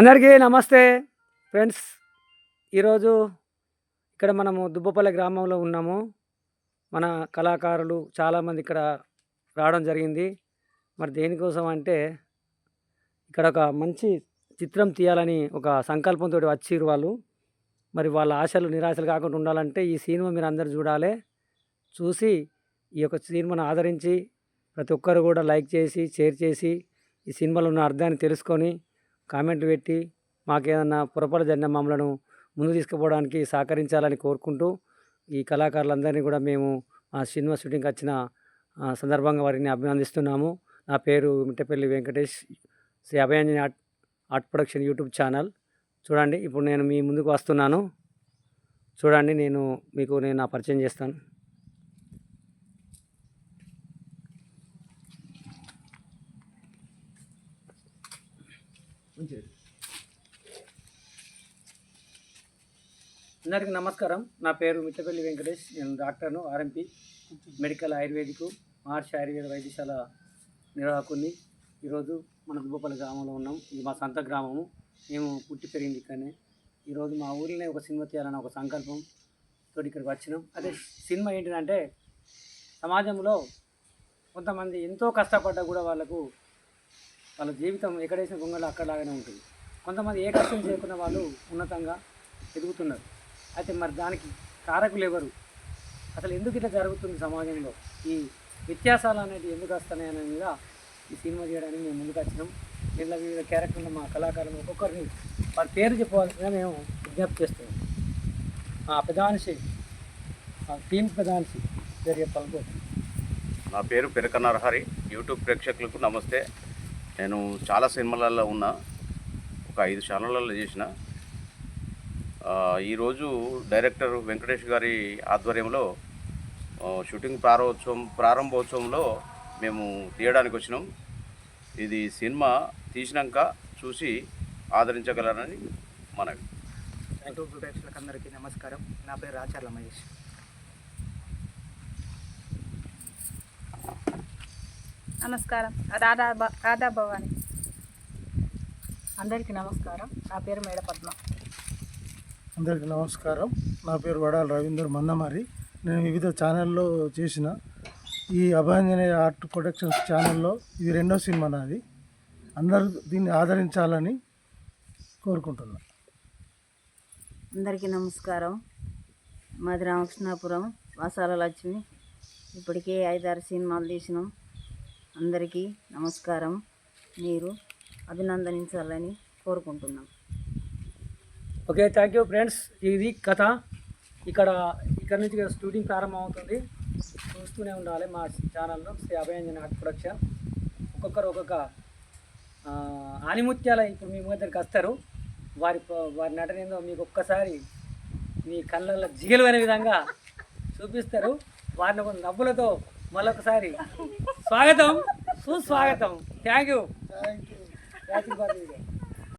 అందరికీ నమస్తే ఫ్రెండ్స్. ఈరోజు ఇక్కడ మనము దుబ్బపల్లి గ్రామంలో ఉన్నాము. మన కళాకారులు చాలామంది ఇక్కడ రావడం జరిగింది. మరి దేనికోసం అంటే ఇక్కడ ఒక మంచి చిత్రం తీయాలని ఒక సంకల్పంతో వచ్చిరు వాళ్ళు. మరి వాళ్ళ ఆశలు నిరాశలు కాకుండా ఉండాలంటే ఈ సినిమా మీరు అందరు చూడాలి. చూసి ఈ యొక్క సినిమాను ఆదరించి ప్రతి ఒక్కరు కూడా లైక్ చేసి షేర్ చేసి ఈ సినిమాలో ఉన్న అర్థాన్ని తెలుసుకొని కామెంట్ పెట్టి మాకేదన్నా పొరపాటు జరిగిన మమ్మలను ముందు తీసుకుపోవడానికి సహకరించాలని కోరుకుంటూ ఈ కళాకారులందరినీ కూడా మేము ఆ సినిమా షూటింగ్కి వచ్చిన సందర్భంగా వారిని అభినందిస్తున్నాము. నా పేరు Mittapalli Venkatesh. Sri Abhayanjani art art production YouTube channel. చూడండి ఇప్పుడు నేను మీ ముందుకు వస్తున్నాను. చూడండి నేను మీకు నేను నా పరిచయం చేస్తాను. అందరికీ నమస్కారం. నా పేరు మిట్టపల్లి వెంకటేష్. నేను డాక్టర్ను RMP medical ayurvedic Maharshi Ayurveda వైద్యశాల నిర్వాహకుని ఈరోజు మన దుబ్బపల్లి గ్రామంలో ఉన్నాం. ఇది మా సొంత గ్రామము. మేము పుట్టి పెరిగింది ఇక్కడనే. ఈరోజు మా ఊరిలోనే ఒక సినిమా తీయాలని ఒక సంకల్పం తోటి ఇక్కడికి వచ్చినాం. అదే సినిమా ఏంటిదంటే సమాజంలో కొంతమంది ఎంతో కష్టపడ్డా కూడా వాళ్ళకు వాళ్ళ జీవితం ఎక్కడేసిన గొంగళి అక్కడలాగానే ఉంటుంది. కొంతమంది ఏ కష్టం చేయకున్న వాళ్ళు ఉన్నతంగా ఎదుగుతున్నారు. అయితే మరి దానికి కారకులు ఎవరు? అసలు ఎందుకు ఇట్లా జరుగుతుంది సమాజంలో? ఈ వ్యత్యాసాలు అనేవి ఎందుకు వస్తున్నాయి అనే మీద ఈ సినిమా చేయడానికి మేము ముందుకు వచ్చినాం. దీంట్లో వివిధ క్యారెక్టర్లు మా కళాకారులు ఒక్కొక్కరిని వారి పేరు చెప్పవలసిందిగా మేము విజ్ఞప్తి చేస్తున్నాం. ఆ పెదాన్షి టీం పెదానిషి పేరు చెప్పాలి నా పేరు పెరక నరహరి యూట్యూబ్ ప్రేక్షకులకు నమస్తే. నేను చాలా సినిమాలలో ఉన్నా ఒక ఐదు ఛానళ్ళలో చేసిన. ఈరోజు డైరెక్టర్ వెంకటేష్ గారి ఆధ్వర్యంలో షూటింగ్ ప్రారంభోత్సవం ప్రారంభోత్సవంలో మేము తీయడానికి వచ్చినాం. ఇది సినిమా తీసినాక చూసి ఆదరించగలరని మనవి. యూట్యూబ్ ప్రేక్షకులకు అందరికీ నమస్కారం. నా పేరు రాచర్ల మహేష్. నమస్కారం. రాధా భ- రాధా భవాని. అందరికీ నమస్కారం. నా పేరు మేడ పద్మ. అందరికీ నమస్కారం. నా పేరు వడాల రవీందర్ మందమారి. నేను వివిధ ఛానల్లో చేసిన ఈ అభాంజనేయ ఆర్ట్ ప్రొడక్షన్స్ ఛానల్లో ఇది రెండో సినిమా నాది. అందరూ దీన్ని ఆదరించాలని కోరుకుంటున్నా. అందరికీ నమస్కారం. మాది రామకృష్ణాపురం వాసాల లక్ష్మి. ఇప్పటికే ఐదారు సినిమాలు తీసినాం. అందరికీ నమస్కారం. మీరు అభినందనించాలని కోరుకుంటున్నాం. ఓకే థ్యాంక్ యూ ఫ్రెండ్స్ ఇది కథ. ఇక్కడ ఇక్కడ నుంచి షూటింగ్ ప్రారంభం అవుతుంది చూస్తూనే ఉండాలి మా ఛానల్లో శ్రీ అభయంజన్ ఆర్ట్ ప్రొడక్షన్ ఒక్కొక్కరు ఒక్కొక్క ఆనిముత్యాల ఇప్పుడు మీ దగ్గరికి వస్తారు. వారి వారి నటన ఏందో మీకు ఒక్కసారి మీ కళ్ళల్లో జిగలు అనే విధంగా చూపిస్తారు. వారిని కొన్ని నవ్వులతో మరొకసారి స్వాగతం. సుస్వాగతం. Thank you. Thank you.